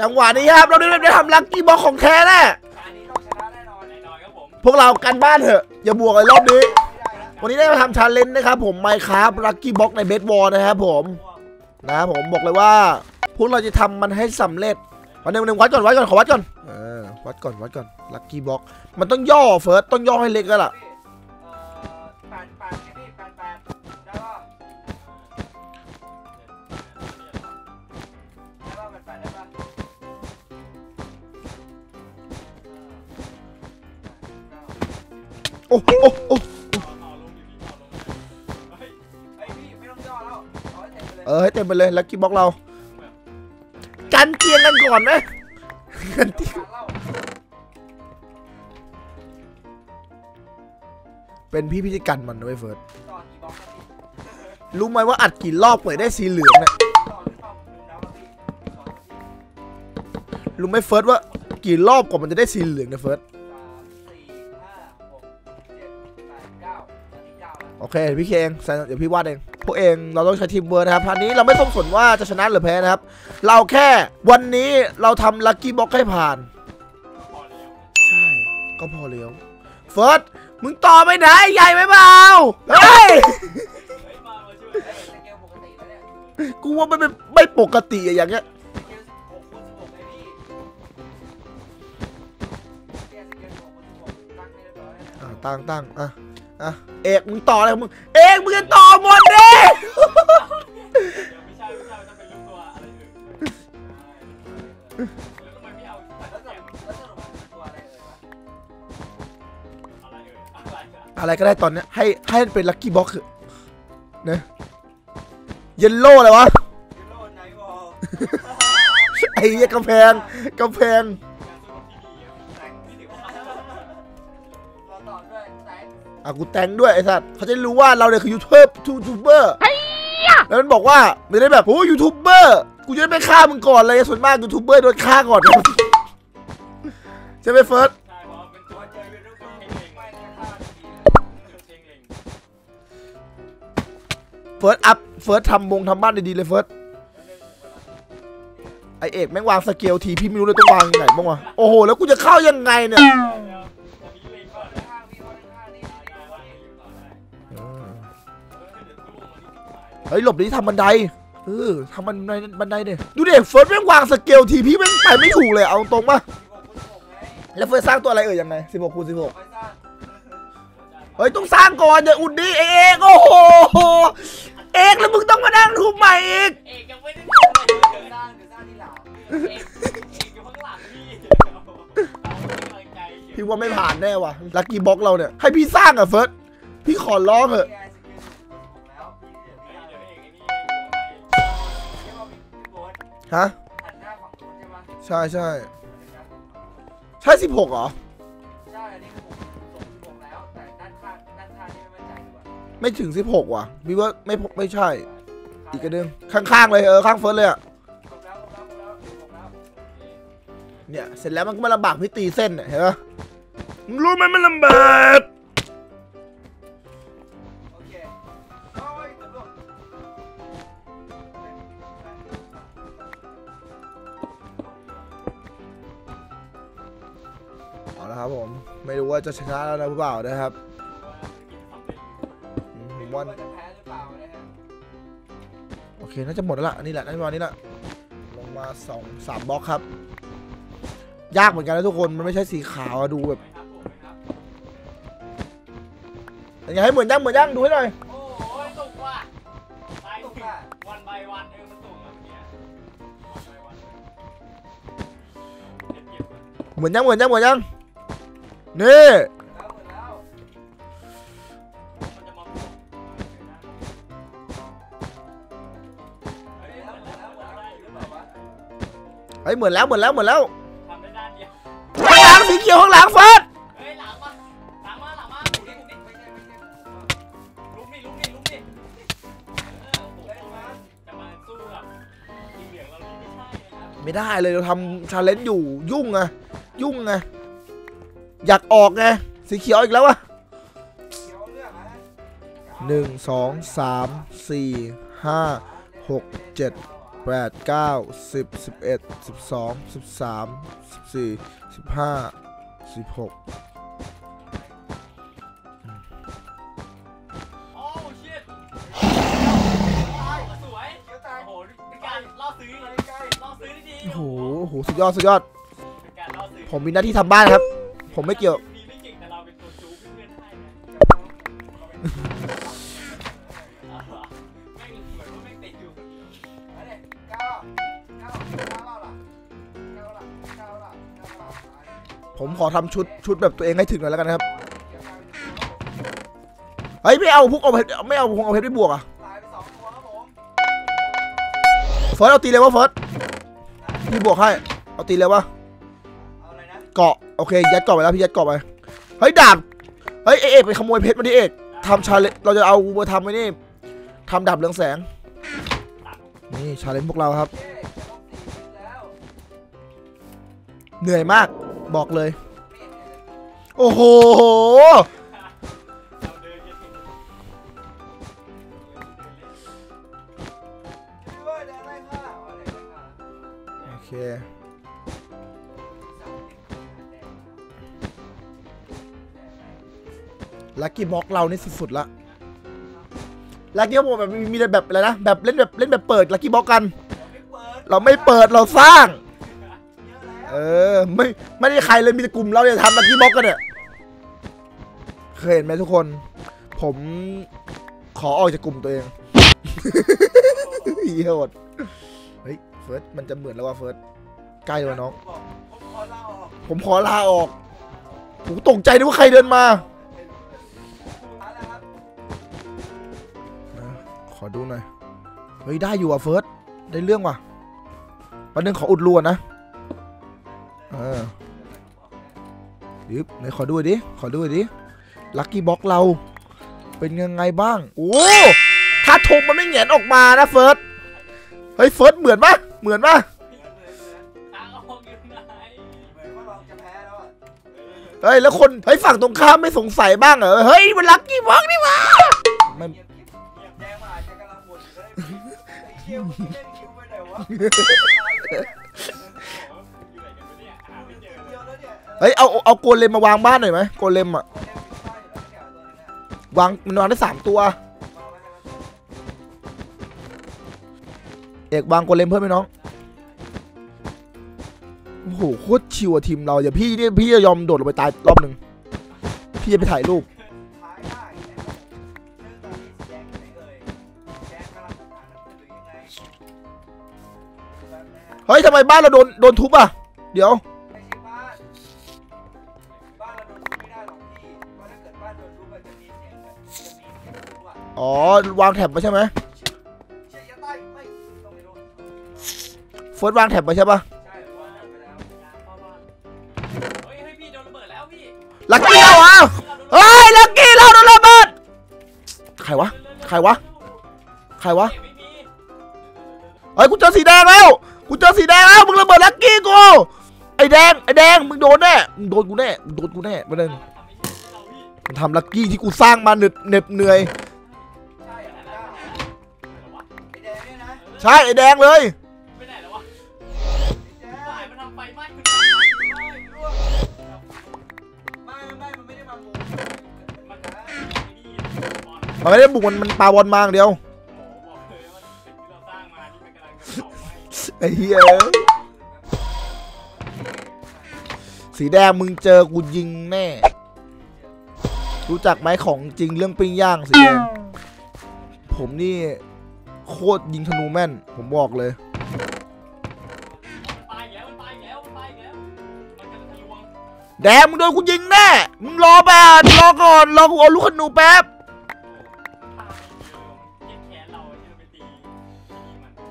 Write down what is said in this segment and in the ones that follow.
จังหวะนี้ครับเราได้ได้ทำลักกี้บ็อกของแท้แน่อันนี้ต้องชนะแน่นอนแน่นอนครับผมพวกเรากันบ้านเถอะ อย่าบวกไอ้รอบนี้ไม่ได้แล้ววันนี้ได้มาทำชาเลนจ์นะครับผมไมค์ครับลักกี้บ็อกในเบสบอลนะครับผมนะครับผมบอกเลยว่า พวกเราจะทำมันให้สำเร็จวันหนึ่งวันหนึ่งวัดก่อนวัดก่อนขอวัดก่อนเออวัดก่อนวัดก่อนลักกี้บ็อกมันต้องย่อเฟิร์สต้องย่อให้เล็กแล้วล่ะ โอ้โอ้โอ้เอาลงอยู่พี่เอาลงเฮ้ยเฮ้ยพี่ไม่ต้องย่อแล้วเอาให้เต็มไปเลยเออให้เต็มไปเลยลักกี้บ็อกเรา กันเกียงกันก่อนไหมกันเตียงการเล่าเป็นพี่พิธีกันมันนะเว้ยเฟิร์สต่อกี่บล็อกนะพี่รู้ไหมว่าอัดกี่รอบเปิดได้สีเหลืองเนี่ยต่อหรือเปล่าลืมแล้วว่าพี่ต่อแล้วพี่รู้ไหมเฟิร์สว่ากี่รอบกว่ามันจะได้สีเหลืองนะเฟิร์สสามสี่ โอเคเดี๋ยวพี่เคเองใส่เดี๋ยวพี่วาดเองพวกเองเราต้องใช้ทีมเวิร์นะครับอันนี้เราไม่ต้องสนว่าจะชนะหรือแพ้นะครับ เราแค่วันนี้เราทำลัคกี้บ็อกให้ผ่านพอแล้วใช่ก็พอแล้วเฟิร์สมึงต่อไปไหนใหญ่ไหมเปล่าเฮ้ยเฮ้ยมามาช่วยเฮ้ยสเกลปกติแล้วเนี่ยกูว่าไม่ไม่ไม่ปกติอะอย่างเงี้ยสเกลสิบหกคูณสิบหกไงพี่เนี่ยสเกลสิบหกคูณสิบหกตั้งให้เรียบร้อยแล้วอะตั้งตั้งอะ อะเอกมึงต่ออะไรของมึงเอกมึงจะต่อหมดดิเดี๋ยวไม่ใช่ไม่ใช่มันจะเป็นลูกตัวอะไรอื่นแล้วทำไมไม่เอาแล้วสรุปแล้วสรุปมันเป็นตัวอะไรเอ่ยวะอะไรเอ่ยอะไรอะอะไรก็ได้ตอนเนี้ยให้ให้มันเป็นลัคกี้บ็อกคือนะเยลโล่อะไรวะยูโรไนท์บอลไอ้เหี้ยกำแพงกำแพง อะกูแต่งด้วยไอ้สัตว์เขาจะได้รู้ว่าเราเนี่ยคือยูทูบยูทูบเบอร์แล้วมันบอกว่าไม่ได้แบบโอ้ยูทูบเบอร์กูจะได้ไปฆ่ามึงก่อนเลยส่วนมากยูทูบเบอร์โดนฆ่าก่อนใช่ไหมเฟิร์สใช่เพราะมันเป็นตัตัววเจเจออยูยูทูทูบบเบเบออร์ร์ไม่เพ่งแค่ฆ่าทีเพ่งเล็งเฟิร์สอัพเฟิร์สทำวงทำบ้านดีๆเลยเฟิร์สไอเอกแม่งวางสเกลทีพี่ไม่รู้เลยต้องวางยังไงบ้างวะโอ้โหแล้วกูจะเข้ายังไงเนี่ย ฮ้ยหลบดิทำบันไดเออทำบันไดบันไดเนี่ยดูดิเฟิร์สแม่งวางสเกลทีพี่แม่งไปไม่ถูกเลยเอาตรงป่ะสิบหกคูณสิบหกไงแล้วเฟิร์สสร้างตัวอะไรเอ่ยยังไง16คูณ16ไปสร้างเฮ้ยต้องสร้างก่อนอย่าอุดดิเอกโอ้โหเอกแล้วมึงต้องมานั่งทุบใหม่อีกเอกยังไม่ได้ทำอะไรเลยเดี๋ยวสร้างเดี๋ยวสร้างทีหลังเอกเอกอยู่ข้างหลังพี่เอาให้กำลังใจเฉยพี่ว่าไม่ผ่านแน่ว่ะลัคกี้บ็อกเราเนี่ยให้พี่สร้างอะเฟิร์สพี่ขอร้องเถอะ ฮะหันหน้าฝั่งนู้นใช่ไหมใช่ใช่ใช่16เหรอ ใช่อันนี้คือผมส่งสิบหกแล้ว แต่ด้านข้างด้านข้างนี่ไม่มั่นใจดีกว่าไม่ถึง16ว่ะพี่ว่าไม่ไม่ใช่ อีกกระดึงข้างๆเลยเออข้างเฟิร์สเลยอะครบแล้วครบแล้วครบแล้วครบแล้วเนี่ยเสร็จแล้วมันก็มาลำบากพี่ตีเส้นเนี่ยเห็นปะมึงรู้ไหมมันลำบาก ไม่รู้ว่าจะชนะแล้วนะหรือเปล่านะครับผมว่าว่าจะแพ้หรือเปล่านโอเคน่าจะหมดแล้วล่ะนนี้แหละน่าจะประมานี้ละลงมาสองสามบล็อกครับ ยากเหมือนกันนะทุกคนมันไม่ใช่สีขาวอะดูแบบยังไงให้เหมือนยังเหมือนยังดูให้หน่อยโอ้โหสุกว่ะตายตกถึงอะวันใบวันเออมันสุกแล้วเมื่อกี้วันใบวันเก็บเก็บก่อนเหมือนยังเหมือนยังเหมือนยังนี่แล้วหมดแล้วมันจะมาพู นดแล้แล้ววหมดแล้วได้หหรืรืออเปเปล่าล่าวะเฮ้ยเหมือนแล้วเหมือนแล้วเหมือนแล้วทำได้ด้านเดียวข้างหลังสีเขียวข้างหลังเฟิร์สเฮ้ยหลังมาหลังมาหลังมาลุกนี่ลุกนี่ลุกนี่ลุกนี่เออโอ้โหจะมาสู้กับทีมเหลืองเราไม่ใช่ไม่ได้เลยเราทำชาเลนจ์อยู่ยุ่งไงยุ่งไง อยากออกไงสีเขียวอีกแล้ววะเขียวเลือกนะหนึ่งสองสามสี่ห้าหกเจ็ดแปดเก้าสิบสิบเอ็ดสิบสองสิบสามสิบสี่สิบห้าสิบหกโอ้ชิตสวยเดี๋ยวตายโอ้โหเป็นการล่อซื้อล่อซื้อดีโอ้โหโอ้โห สุดยอด สุดยอดเป็นการล่อซื้อผมมีหน้าที่ทำบ้านครับ ผมไม่เกี่ยวมีไม่เก่งแต่เราเป็นตัวจู๊เพื่อนให้ไงแม่เหมือนว่าแม่ติดอยู่ผมขอทำชุดชุดแบบตัวเองให้ถึงหน่อยแล้วกันนะครับ เฮ้ยไม่เอาพวกเอาเพชรไม่เอาพวกเอาเพชรไปบวกอะเฟิร์สเอาตีเลยวะเฟิร์สพี่บวกให้ เอาตีเลยวะ เกาะโอเค ยัดเกาะไปแล้วพี่ยัดเกาะไปเฮ้ยดาบเฮ้ยเอกเอไปขโมยเพชรมาดิเอกทำชาเลเราจะเอามาทำไว้นี่ทำดาบเรืองแสง นี่ชาเลนพวกเราครับ เหนื่อยมากบอกเลย โอ้โหเราเลักกี้บ็อกเรานี่สุดๆละลักกี้บ็อกแบบมีแบบอะไรนะแบบเล่นแบบเล่นแบบเปิดลักกี้บ็อกกัน เราไม่เปิดเราสร้าง เออไม่ไม่ได้ใครเลยมีแต่กลุ่มเราเนี่ยทำลักกี้บ็อกกันเนี่ยเคยเห็นไหมทุกคน ผมขอออกจากกลุ่มตัวเองเหี้ยโหดเฮ้ยเฟิร์สมันจะเหมือนแล้วว่าเฟิร์สใกล้แล้วน้องผมขอลาออก ผมขอลาออกผมตกใจนึกว่าใครเดินมา ขอดูหน่อย เฮ้ย ได้อยู่อะเฟิร์ส ได้เรื่องว่ะวันนึงขออุดรูก่อนนะ เออยึบไหนขอดูดิ ขอดูดิ ลัคกี้บ็อกเรา เป็นยังไงบ้าง โอ้ ถ้าธงมันไม่เหงียนออกมานะเฟิร์ส เฮ้ยเฟิร์สเหมือนปะเหมือนปะเฮ้ยแล้วคนเฮ้ยฝั่งตรงข้ามไม่สงสัยบ้างเหรอ เฮ้ยมันลัคกี้บ็อกนี่วะ เชี่ยวมึงเล่นคิวไปไหนวะเฮ้ยเอาเอาโกเลมมาวางบ้านหน่อยไหมโกเลมอะคนเล่นอยู่ที่บ้านอยู่แล้วเนี่ยตัวนึงอะวางมันวางได้สามตัวเอกวางโกเลมเพิ่มไหมน้องโอ้โหโคตรชิวอะทีมเราอย่าพี่เนี่ยพี่จะยอมโดดลงไปตายรอบหนึ่งพี่จะไปถ่ายรูป เฮ้ยทำไมบ้านเราโดนโดนทุบอะ เดี๋ยว ไม่ใช่บ้าน บ้านเราโดนทุบไม่ได้หรอกพี่เพราะถ้าเกิดบ้านโดนทุบมันจะมีเสียงแบบจะมีเสียงทุบอะอ๋อ วางแท็บไปใช่ไหมเชียร์ยาใต้ไม่ต้องไม่รู้เฟิร์สวางแท็บไปใช่ปะใช่หรือว่าไปแล้วเฮ้ยเฮ้ยพี่โดนระเบิดแล้วพี่ลักกี้เราอะเฮ้ยลักกี้เราโดนระเบิดใครวะ ใครวะ ใครวะ ไม่มีเฮ้ยกูเจอสีแดงแล้วกู เจอสีแดงแล้วมึงระเบิดลักกี้กูไอ้แดงไอ้แดงมึงโดนแน่มึงโดนกูแน่มึงโดนกูแน่มาหนึ่งทำไม่ใช่เราพี่มันทำลักกี้ที่กูสร้างมาเหน็ดเหน็บเหนื่อยใช่ไอ้แดงเนี่ยใช่ไอ้แดงเลยมันไม่ได้มามูมัมันนก็นะไอ้นี่บอลมันไม่ได้บุกมันมันปาบอลมาอย่างเดียว ไอ้เหี้ยสีแดงมึงเจอกูยิงแน่ รู้จักไหมของจริงเรื่องปิ้งย่างสีแดงผมนี่โคตรยิงธนูแม่น ผมบอกเลยแดงมึงโดนกูยิงแน่ มึงรอแป๊บรอก่อน รอกูเอาลูกขนูแป๊บ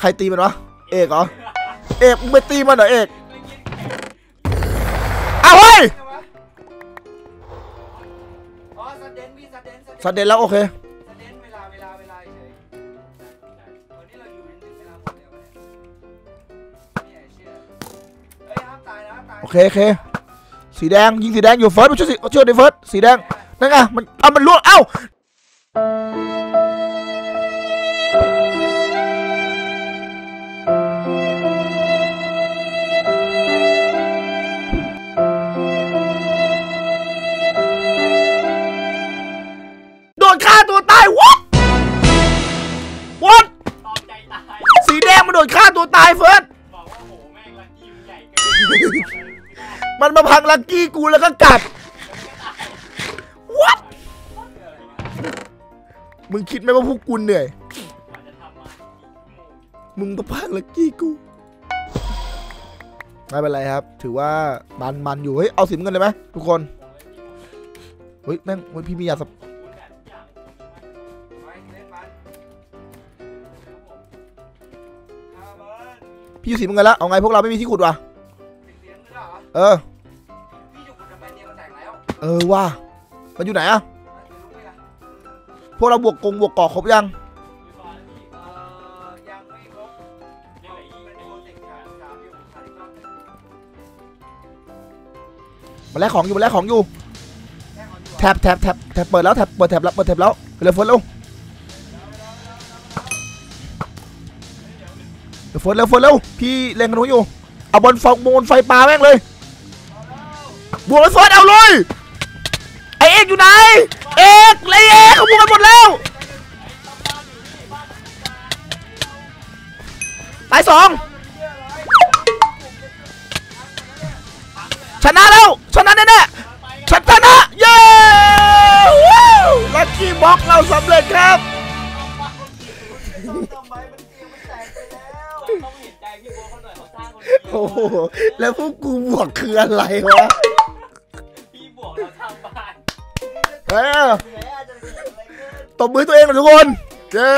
ใครตีมันวะ เอกเหรอ เอกมึงไปตีมันเหรอเอกไม่เย็นแขนอ้าวเฮ้ยไงวะอ๋อสเดนพี่สเดนสเดนแล้วโอเคสเดนเวลาเวลาเวลาเฉยวันนี้เราอยู่จนถึงเวลาหมดแล้วเนี่ยไม่อยากเชื่อเฮ้ยห้ามตายนะห้ามตายโอเคโอเค สีแดงยิงสีแดงอยู่เฟิร์สมาช่วยสิช่วยดิเฟิร์สสีแดงนั่นไงมันเอามันล่วงเอ้า ดฆ่าตัวตายเฟิร์สบอกว่าโหแม่งลักกี้มันใหญ่เกินมันมาพังลักกี้กูแล้วก็กลับ what มึงคิดไหมว่าพวกกูเหนื่อยมากี่ชั่วโมงมึงต้องพังลักกี้กู ไม่เป็นไรครับ ถือว่ามันมันอยู่ เฮ้ย เอาสีน้ำเงินเลยไหมทุกคน เฮ้ย แม่งเฮ้ยพี่มียาสเปคุณแบ พี่อยู่สีน้ำเงินแล้วเอาไงพวกเราไม่มีที่ขุดวะติดเสียงด้วยเหรอเออ พี่จุกทำไมเนี่ยมันแตกแล้วเออว่ามันอยู่ไหนอะมันจะรู้ไหมล่ะพวกเราบวกกงบวกกอกครบยังคือตอนนั้นที่เอ่อยังไม่ครบยังเหลืออีกเป็นในโปรอีเจกกต์ขาดสามอยู่ขาดอีกรอบหนึ่งมาแลกของอยู่มาแลกของอยู่ แค่ของอยู่แท็บแท็บแท็บแท็บเปิดแล้วแท็บเปิดแท็บแล้วเปิดแท็บแล้วเร็วเฟิร์สเร็ เดี๋ยวเฟิร์สเร็วเฟิร์สเร็วพี่เล็งกระหนูอยู่เอาบอลฟองบอลไฟปลาแม่งเลยบวกเลยเฟิร์สเอาเลยไอเอกอยู่ไหนเอกเลยเอกเขาบุกกันหมดแล้วตายสองชนะแล้ว แล้วพวกกูบวกคืออะไรวะ พี่บวกเราทำบ้านเออแผลอาจจะเกิดอะไรขึ้นตบมือตัวเองหน่อยทุกคนเย้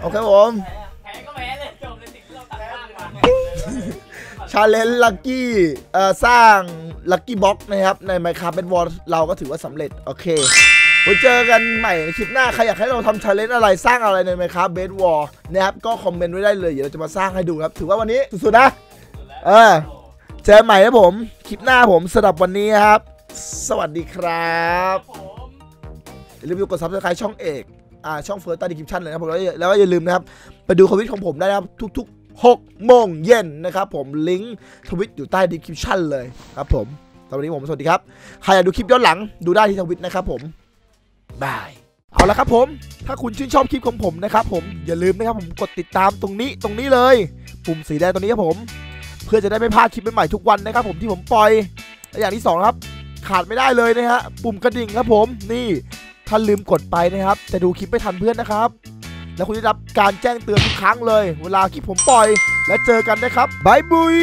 โอเคผม แพ้ก็แพ้เลยจบในสิ่งที่เราตัดบ้านมาชาเลนจ์ลัคกี้เอ่อสร้างลัคกี้บ็อกนะครับ ใน Minecraft b e d w a r เราก็ถือว่าสำเร็จ โอเค ไว้เจอกันใหม่ในคลิปหน้า ใครอยากให้เราทำชาเลนจ์อะไรสร้างอะไรใน Minecraft b e d w a r นะครับก็คอมเมนต์ไว้ได้เลย เดี๋ยวเราจะมาสร้างให้ดูครับ ถือว่าวันนี้สุดๆนะ เออ เจอกันใหม่นะผม คลิปหน้าผมสำหรับวันนี้ครับ สวัสดีครับผมอย่าลืมกดซับสไครต์ช่องเอกอ่าช่องเฟิร์สใต้ดีคริปชั่นเลยนะครับผมแล้วแล้วก็อย่าลืมนะครับ ไปดูคอมเมนต์ของผมได้นะครับ ทุกๆ6โมงเย็นนะครับผมลิงก์ทวิตอยู่ใต้ดีคริปชั่นเลยครับผมสำหรับวันนี้ผมสวัสดีครับ ใครอยากดูคลิปย้อนหลังดูได้ที่ทวิตนะครับผม บายเอาละครับผม ถ้าคุณชื่นชอบคลิปของผมนะครับผม อย่าลืมนะครับผมกดติดตามตรงนี้ตรงนี้เลย ปุ่มสีแดงตรงนี้ครับผม เพื่อจะได้ไม่พลาดคลิปใหม่ๆทุกวันนะครับผมที่ผมปล่อยและอย่างที่สองครับ ขาดไม่ได้เลยนะฮะ ปุ่มกระดิ่งครับผม นี่ถ้าลืมกดไปนะครับ จะดูคลิปไม่ทันเพื่อนนะครับ แล้วคุณจะรับการแจ้งเตือนทุกครั้งเลย เวลาคลิปผมปล่อย และเจอกันนะครับบายบุย